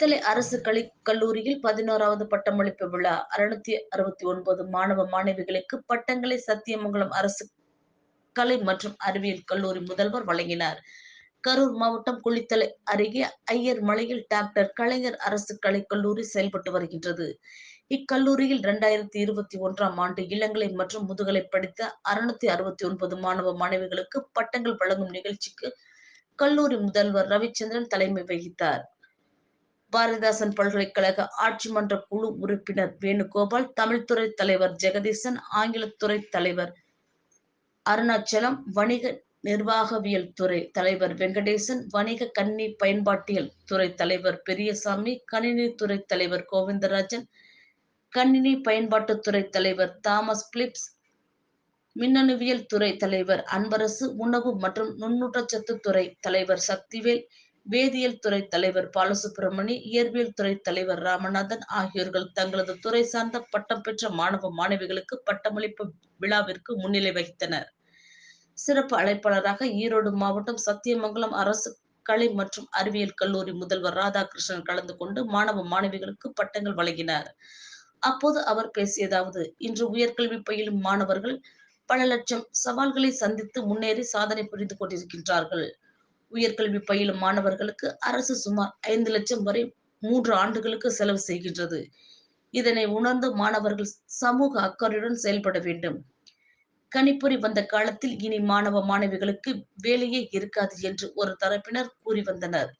குளித்தலை அரசு கலை கல்லூரியில் பதினோராவது பட்டமளிப்பு விழா. அறுநூத்தி அறுபத்தி ஒன்பது மாணவ மாணவிகளுக்கு பட்டங்களை சத்தியமங்கலம் அரசு கலை மற்றும் அறிவியல் கல்லூரி முதல்வர் வழங்கினார். கரூர் மாவட்டம் குளித்தலை அருகே ஐயர் மலையில் டாக்டர் கலைஞர் அரசு கலை கல்லூரி செயல்பட்டு வருகின்றது. இக்கல்லூரியில் இரண்டாயிரத்தி இருபத்தி ஒன்றாம் ஆண்டு இளங்கலை மற்றும் முதுகலை படித்த அறுநூத்தி அறுபத்தி ஒன்பது மாணவ மாணவிகளுக்கு பட்டங்கள் வழங்கும் நிகழ்ச்சிக்கு கல்லூரி முதல்வர் ரவிச்சந்திரன் தலைமை வகித்தார். பாரதிதாசன் பல்கலைக்கழக ஆட்சி மன்ற குழு உறுப்பினர் வேணுகோபால் தமிழ்துறை தலைவர் ஜெகதீசன் ஆங்கிலத்துறை தலைவர் அருணாச்சலம் வணிக நிர்வாகவியல் துறை தலைவர் வெங்கடேசன் வணிக கணினி பயன்பாட்டியல் துறை தலைவர் பெரியசாமி கணினி துறை தலைவர் கோவிந்தராஜன் கணினி பயன்பாட்டுத்துறை தலைவர் தாமஸ் பிலிப்ஸ் மின்னணுவியல் துறை தலைவர் அன்பரசு உணவு மற்றும் நுண்ணூட்டச்சத்து துறை தலைவர் சக்திவேல் வேதியியல் துறை தலைவர் பாலசுப்பிரமணி இயற்பியல் துறை தலைவர் ராமநாதன் ஆகியோர்கள் தங்களது துறை சார்ந்த பட்டம் பெற்ற மாணவ மாணவிகளுக்கு பட்டமளிப்பு விழாவிற்கு முன்னிலை வகித்தனர். சிறப்பு அழைப்பாளராக ஈரோடு மாவட்டம் சத்தியமங்கலம் அரசு கலை மற்றும் அறிவியல் கல்லூரி முதல்வர் ராதாகிருஷ்ணன் கலந்து கொண்டு மாணவ மாணவிகளுக்கு பட்டங்கள் வழங்கினார். அப்போது அவர் பேசியதாவது இன்று உயர்கல்வி பயிலும் மாணவர்கள் பல லட்சம் சவால்களை சந்தித்து முன்னேறி சாதனை புரிந்து கொண்டிருக்கின்றார்கள். உயர்கல்வி பயிலும் மாணவர்களுக்கு அரசு சுமார் ஐந்து லட்சம் வரை மூன்று ஆண்டுகளுக்கு செலவு செய்கின்றது. இதனை உணர்ந்து மாணவர்கள் சமூக அக்கறையுடன் செயல்பட வேண்டும். கணிப்பொறி வந்த காலத்தில் இனி மாணவ மாணவிகளுக்கு வேலையே இருக்காது என்று ஒரு தரப்பினர் கூறி வந்தனர்.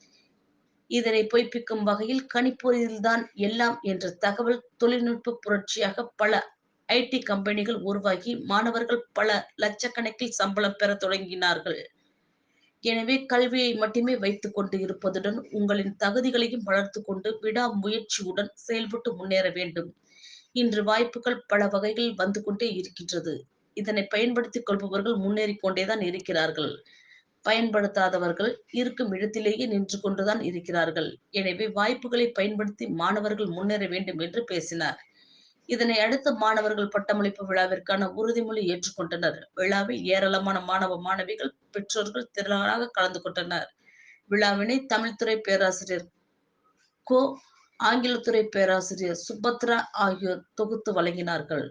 இதனை பொய்ப்பிக்கும் வகையில் கணிப்பொறியில்தான் எல்லாம் என்ற தகவல் தொழில்நுட்ப புரட்சியாக பல ஐடி கம்பெனிகள் உருவாகி மாணவர்கள் பல லட்சக்கணக்கில் சம்பளம் பெற தொடங்கினார்கள். எனவே கல்வியை மட்டுமே வைத்துக் கொண்டு இருப்பதுடன் உங்களின் தகுதிகளையும் வளர்த்து கொண்டு விடாமுயற்சியுடன் செயல்பட்டு முன்னேற வேண்டும். இன்று வாய்ப்புகள் பல வகைகளில் வந்து கொண்டே இருக்கின்றது. இதனை பயன்படுத்திக் கொள்பவர்கள் முன்னேறி கொண்டேதான் இருக்கிறார்கள். பயன்படுத்தாதவர்கள் இருக்கும் இடத்திலேயே நின்று கொண்டுதான் இருக்கிறார்கள். எனவே வாய்ப்புகளை பயன்படுத்தி மாணவர்கள் முன்னேற வேண்டும் என்று பேசினார். இதனை அடுத்து மாணவர்கள் பட்டமளிப்பு விழாவிற்கான உறுதிமொழி ஏற்றுக்கொண்டனர். விழாவில் ஏராளமான மாணவ மாணவிகள் பெற்றோர்கள் திரளாக கலந்து கொண்டனர். விழாவினை தமிழ்துறை பேராசிரியர் கோ ஆங்கிலத்துறை பேராசிரியர் சுபத்ரா ஆகியோர் தொகுத்து வழங்கினார்கள்.